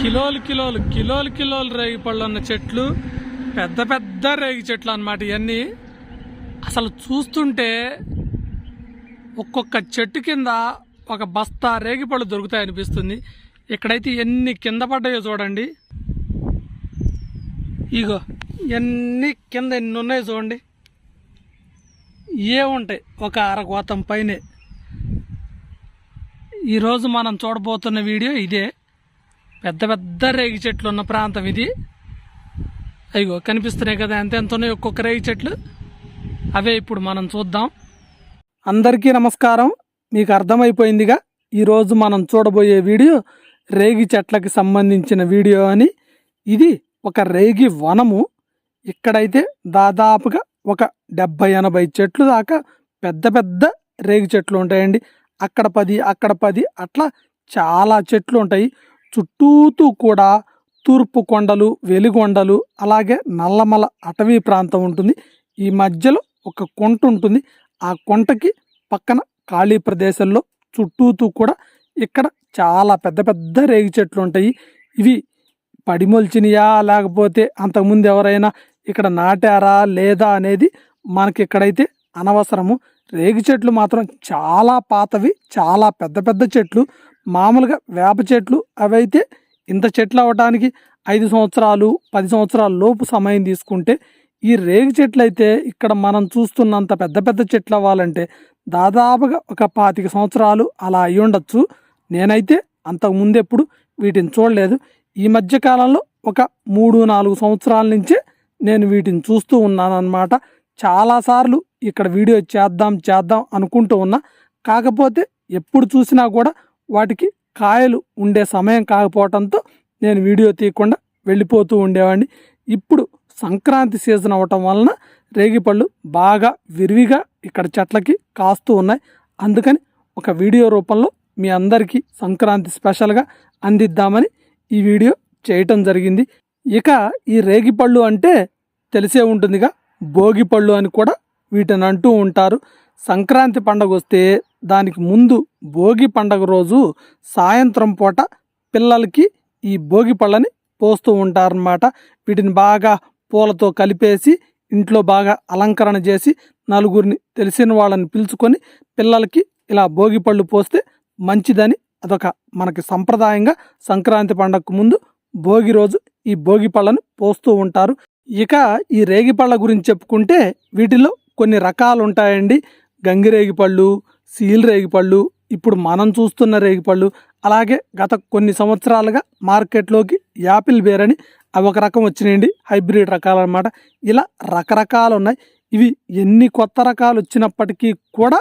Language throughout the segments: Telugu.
కిలోలు కిలోలు కిలోలు కిలోలు రేగి పళ్ళు ఉన్న చెట్లు పెద్ద పెద్ద రేగి చెట్లు అన్నమాట ఇవన్నీ అసలు చూస్తుంటే ఒక్కొక్క చెట్టు కింద ఒక బస్తా రేగిపళ్ళు దొరుకుతాయి అనిపిస్తుంది. ఇక్కడైతే ఎన్ని కింద పడ్డాయో చూడండి. ఇగో ఎన్ని కింద ఎన్ని ఉన్నాయో చూడండి. ఏముంటాయి ఒక అరగోతం పైనే. ఈరోజు మనం చూడబోతున్న వీడియో ఇదే. పెద్ద పెద్ద రేగి చెట్లు ఉన్న ప్రాంతం ఇది. అయ్యో కనిపిస్తున్నాయి కదా ఎంత ఎంత ఉన్నాయి ఒక్కొక్క రేగి చెట్లు. అవే ఇప్పుడు మనం చూద్దాం. అందరికీ నమస్కారం. మీకు అర్థమైపోయిందిగా? ఈరోజు మనం చూడబోయే వీడియో రేగి చెట్లకు సంబంధించిన వీడియో అని. ఇది ఒక రేగి వనము. ఇక్కడైతే దాదాపుగా ఒక డెబ్బై ఎనభై చెట్లు దాకా పెద్ద పెద్ద రేగి చెట్లు ఉంటాయండి. అక్కడ పది అక్కడ పది అట్లా చాలా చెట్లు ఉంటాయి. చుట్టూతూ కూడా తూర్పు కొండలు వెలిగొండలు అలాగే నల్లమల అటవీ ప్రాంతం ఉంటుంది. ఈ మధ్యలో ఒక కొంట ఉంటుంది. ఆ కొంటకి పక్కన ఖాళీ ప్రదేశంలో చుట్టూతూ కూడా ఇక్కడ చాలా పెద్ద పెద్ద రేగి చెట్లు ఉంటాయి. ఇవి పడిమొల్చినయా లేకపోతే అంతకుముందు ఎవరైనా ఇక్కడ నాటారా లేదా అనేది మనకి ఇక్కడైతే అనవసరము. రేగి చెట్లు మాత్రం చాలా పాతవి చాలా పెద్ద పెద్ద చెట్లు. మామూలుగా వేప చెట్లు అవైతే ఇంత చెట్లు అవ్వటానికి ఐదు సంవత్సరాలు పది సంవత్సరాల లోపు సమయం తీసుకుంటే ఈ రేగి చెట్లు అయితే ఇక్కడ మనం చూస్తున్నంత పెద్ద పెద్ద చెట్లు అవ్వాలంటే దాదాపుగా ఒక పాతిక సంవత్సరాలు అలా అయి ఉండొచ్చు. నేనైతే అంతకు ముందెప్పుడు వీటిని చూడలేదు. ఈ మధ్య కాలంలో ఒక మూడు నాలుగు సంవత్సరాల నుంచే నేను వీటిని చూస్తూ ఉన్నానన్నమాట. చాలాసార్లు ఇక్కడ వీడియో చేద్దాం చేద్దాం అనుకుంటూ ఉన్నా. కాకపోతే ఎప్పుడు చూసినా కూడా వాటికి కాయలు ఉండే సమయం కాకపోవడంతో నేను వీడియో తీయకుండా వెళ్ళిపోతూ ఉండేవాడిని. ఇప్పుడు సంక్రాంతి సీజన్ అవ్వటం వలన రేగిపళ్ళు బాగా విరివిగా ఇక్కడ చెట్లకి కాస్తూ ఉన్నాయి. అందుకని ఒక వీడియో రూపంలో మీ అందరికీ సంక్రాంతి స్పెషల్గా అందిద్దామని ఈ వీడియో చేయటం జరిగింది. ఇక ఈ రేగిపళ్ళు అంటే తెలిసే ఉంటుందిగా. భోగిపళ్ళు అని కూడా వీటిని అంటూ ఉంటారు. సంక్రాంతి పండగ వస్తే దానికి ముందు భోగి పండగ రోజు సాయంత్రం పూట పిల్లలకి ఈ భోగి పళ్ళని పోస్తూ ఉంటారనమాట వీటిని బాగా పూలతో కలిపేసి ఇంట్లో బాగా అలంకరణ చేసి నలుగురిని తెలిసిన వాళ్ళని పిలుచుకొని పిల్లలకి ఇలా భోగి పళ్ళు పోస్తే మంచిదని అదొక మనకి సంప్రదాయంగా సంక్రాంతి పండగకు ముందు భోగి రోజు ఈ భోగి పళ్ళను పోస్తూ ఉంటారు. ఇక ఈ రేగి పళ్ళ గురించి చెప్పుకుంటే వీటిలో కొన్ని రకాలు ఉంటాయండి గంగిరేగి పళ్ళు సీల్ రేగిపళ్ళు ఇప్పుడు మనం చూస్తున్న రేగి పళ్ళు అలాగే గత కొన్ని సంవత్సరాలుగా మార్కెట్లోకి యాపిల్ బేర్ అని అవి ఒక రకం వచ్చినాయండి హైబ్రిడ్ రకాలు అనమాట ఇలా రకరకాలు ఉన్నాయి ఇవి ఎన్ని కొత్త రకాలు వచ్చినప్పటికీ కూడా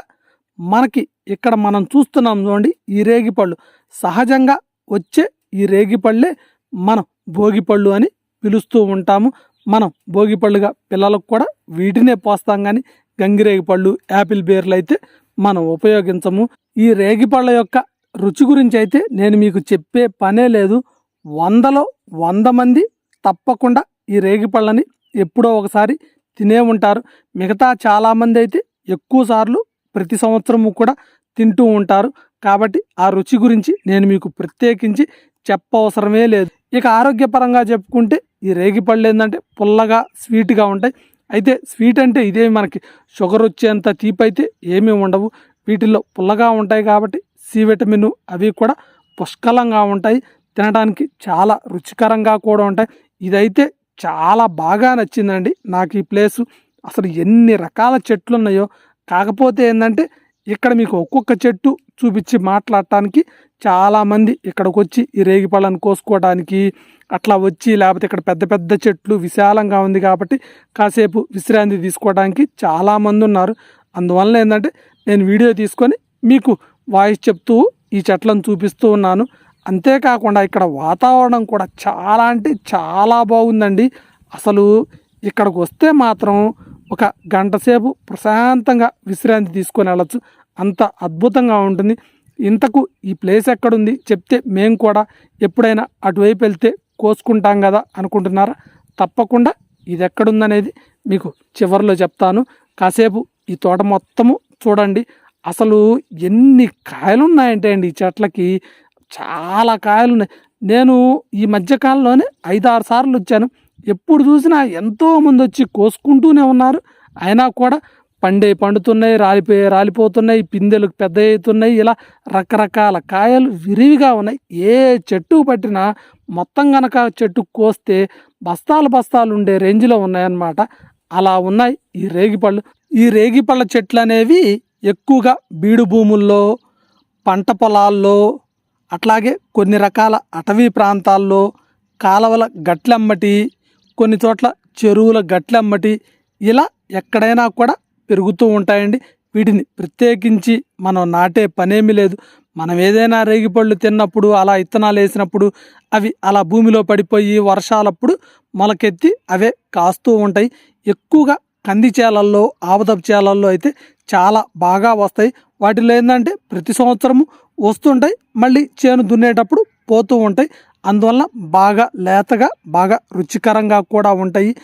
మనకి ఇక్కడ మనం చూస్తున్నాం చూడండి ఈ రేగి పళ్ళు సహజంగా వచ్చే ఈ రేగి పళ్ళే మనం భోగిపళ్ళు అని పిలుస్తూ ఉంటాము. మనం భోగిపళ్ళుగా పిల్లలకు కూడా వీటినే పోస్తాం కానీ గంగిరేగి పళ్ళు యాపిల్ బేర్లు అయితే మనం ఉపయోగించము. ఈ రేగి పళ్ళ యొక్క రుచి గురించి అయితే నేను మీకు చెప్పే పనే లేదు. వందలో వంద మంది తప్పకుండా ఈ రేగి పళ్ళని ఎప్పుడో ఒకసారి తినే ఉంటారు. మిగతా చాలామంది అయితే ఎక్కువ సార్లు ప్రతి సంవత్సరము కూడా తింటూ ఉంటారు. కాబట్టి ఆ రుచి గురించి నేను మీకు ప్రత్యేకించి చెప్పవసరమే లేదు. ఇక ఆరోగ్యపరంగా చెప్పుకుంటే ఈ రేగి పళ్ళు ఏంటంటే పుల్లగా స్వీట్గా ఉంటాయి. అయితే స్వీట్ అంటే ఇదే మనకి. షుగర్ వచ్చేంత తీపి అయితే ఏమీ ఉండవు. వీటిల్లో పుల్లగా ఉంటాయి కాబట్టి సి విటమిన్ అవి కూడా పుష్కలంగా ఉంటాయి. తినడానికి చాలా రుచికరంగా కూడా ఉంటాయి. ఇదైతే చాలా బాగా నచ్చిందండి నాకు ఈ ప్లేసు. అసలు ఎన్ని రకాల చెట్లు ఉన్నాయో కాకపోతే ఏంటంటే ఇక్కడ మీకు ఒక్కొక్క చెట్టు చూపించి మాట్లాడటానికి చాలామంది ఇక్కడికి వచ్చి ఈ రేగి పళ్ళను కోసుకోవడానికి అట్లా వచ్చి లేకపోతే ఇక్కడ పెద్ద పెద్ద చెట్లు విశాలంగా ఉంది కాబట్టి కాసేపు విశ్రాంతి తీసుకోవడానికి చాలామంది ఉన్నారు. అందువల్ల ఏంటంటే నేను వీడియో తీసుకొని మీకు వాయిస్ చెప్తూ ఈ చెట్లను చూపిస్తూ ఉన్నాను. అంతేకాకుండా ఇక్కడ వాతావరణం కూడా చాలా అంటే చాలా బాగుందండి. అసలు ఇక్కడికి వస్తే మాత్రం ఒక గంట సేపు ప్రశాంతంగా విశ్రాంతి తీసుకొని వెళ్ళచ్చు. అంత అద్భుతంగా ఉంటుంది. ఇంతకు ఈ ప్లేస్ ఎక్కడుంది? చెప్తే మేము కూడా ఎప్పుడైనా అటువైపు వెళ్తే కోసుకుంటాం కదా అనుకుంటున్నారా? తప్పకుండా ఇది ఎక్కడుందనేది మీకు చివరిలో చెప్తాను. కాసేపు ఈ తోట మొత్తము చూడండి. అసలు ఎన్ని కాయలు ఉన్నాయంటే అండి ఈ చెట్లకి. చాలా కాయలు ఉన్నాయి నేను ఈ మధ్యకాలంలోనే ఐదు ఆరు సార్లు వచ్చాను. ఎప్పుడు చూసినా ఎంతో మంది వచ్చి కోసుకుంటూనే ఉన్నారు. అయినా కూడా పండే పండుతున్నాయి రాలిపోయి రాలిపోతున్నాయి పిందెలు పెద్ద అవుతున్నాయి ఇలా రకరకాల కాయలు విరివిగా ఉన్నాయి. ఏ చెట్టు పట్టినా మొత్తం గనక చెట్టు కోస్తే బస్తాలు బస్తాలు ఉండే రేంజ్లో ఉన్నాయన్నమాట. అలా ఉన్నాయి ఈ రేగిపళ్ళు. ఈ రేగిపళ్ళ చెట్లు అనేవి ఎక్కువగా బీడు భూముల్లో పంట పొలాల్లో అట్లాగే కొన్ని రకాల అటవీ ప్రాంతాల్లో కాలవల గట్లెమ్మటి కొన్ని చోట్ల చెరువుల గట్లెమ్మటి ఇలా ఎక్కడైనా కూడా పెరుగుతూ ఉంటాయండి. వీటిని ప్రత్యేకించి మనం నాటే పనేమీ లేదు. మనం ఏదైనా రేగిపళ్ళు తిన్నప్పుడు అలా ఇత్తనాలు వేసినప్పుడు అవి అలా భూమిలో పడిపోయి వర్షాలప్పుడు మొలకెత్తి అవే కాస్తూ ఉంటాయి. ఎక్కువగా కంది చేలల్లో ఆముదపు చేలల్లో అయితే చాలా బాగా వస్తాయి. వాటిలో ఏంటంటే ప్రతి సంవత్సరము వస్తుంటాయి. మళ్ళీ చేను దున్నేటప్పుడు పోతూ ఉంటాయి. అందువల్ల బాగా లేతగా బాగా రుచికరంగా కూడా ఉంటాయి.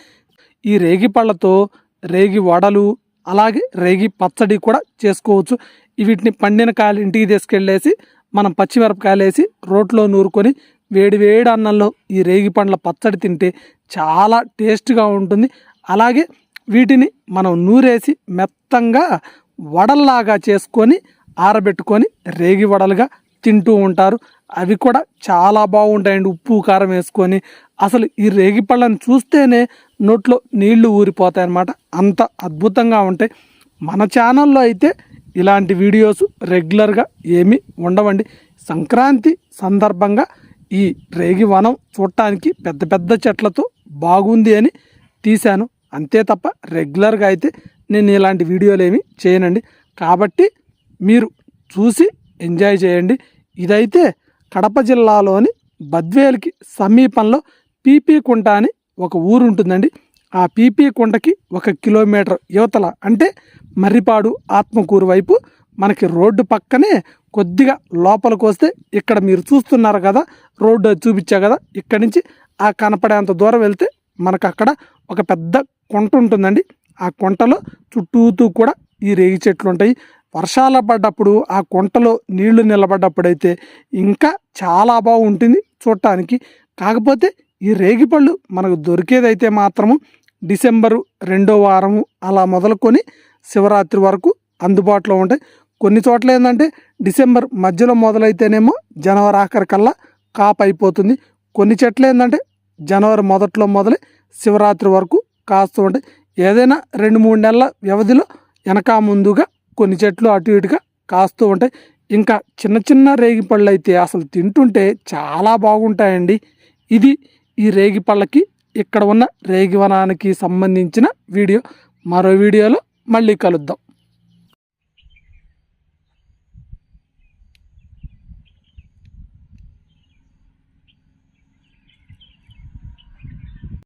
ఈ రేగి పళ్ళతో రేగి వడలు అలాగే రేగి పచ్చడి కూడా చేసుకోవచ్చు. వీటిని పండిన కాయలు ఇంటికి తీసుకెళ్ళేసి మనం పచ్చిమిరపకాయలు వేసి రోట్లో నూరుకొని వేడి వేడి అన్నంలో ఈ రేగి పండ్ల పచ్చడి తింటే చాలా టేస్ట్గా ఉంటుంది. అలాగే వీటిని మనం నూరేసి మెత్తంగా వడల్లాగా చేసుకొని ఆరబెట్టుకొని రేగి వడలుగా తింటూ ఉంటారు. అవి కూడా చాలా బాగుంటాయండి. ఉప్పు కారం వేసుకొని అసలు ఈ రేగి పళ్ళని చూస్తేనే నోట్లో నీళ్ళు ఊరిపోతాయి అన్నమాట అంత అద్భుతంగా ఉంటాయి. మన ఛానల్లో అయితే ఇలాంటి వీడియోస్ రెగ్యులర్గా ఏమీ ఉండవండి. సంక్రాంతి సందర్భంగా ఈ రేగి వనం చూడటానికి పెద్ద పెద్ద చెట్లతో బాగుంది అని తీశాను. అంతే తప్ప రెగ్యులర్గా అయితే నేను ఇలాంటి వీడియోలు ఏమి చేయనండి. కాబట్టి మీరు చూసి ఎంజాయ్ చేయండి. ఇదైతే కడప జిల్లాలోని బద్వేలుకి సమీపంలో పీపీ కుంట అని ఒక ఊరు ఉంటుందండి ఆ పీపీ కుంటకి ఒక కిలోమీటర్ యువతల అంటే మర్రిపాడు ఆత్మకూరు వైపు మనకి రోడ్డు పక్కనే కొద్దిగా లోపలికి వస్తే ఇక్కడ మీరు చూస్తున్నారు కదా రోడ్డు అది చూపించా కదా ఇక్కడి నుంచి ఆ కనపడేంత దూరం వెళ్తే మనకు అక్కడ ఒక పెద్ద కొంట ఉంటుందండి. ఆ కొంటలో చుట్టూతూ కూడా ఈ రేగి చెట్లు ఉంటాయి. వర్షాలు పడ్డప్పుడు ఆ కుంటలో నీళ్ళు నిలబడ్డప్పుడైతే ఇంకా చాలా బాగుంటుంది చూడటానికి కాకపోతే ఈ రేగిపళ్ళు మనకు దొరికేదైతే మాత్రము డిసెంబరు రెండో వారము అలా మొదలుకొని శివరాత్రి వరకు అందుబాటులో ఉంటాయి. కొన్ని చోట్ల ఏంటంటే డిసెంబర్ మధ్యలో మొదలైతేనేమో జనవరి ఆఖరి కల్లా కాపు అయిపోతుంది. కొన్ని చెట్లు ఏంటంటే జనవరి మొదట్లో మొదలై శివరాత్రి వరకు కాస్తూ ఉంటాయి. ఏదైనా రెండు మూడు నెలల వ్యవధిలో వెనక ముందుగా కొన్ని చెట్లు అటు ఇటుగా కాస్తూ ఉంటాయి. ఇంకా చిన్న చిన్న రేగి పళ్ళు అయితే అసలు తింటుంటే చాలా బాగుంటాయండి. ఇది ఈ రేగి పళ్ళకి ఇక్కడ ఉన్న రేగి వనానికి సంబంధించిన వీడియో. మరో వీడియోలో మళ్ళీ కలుద్దాం.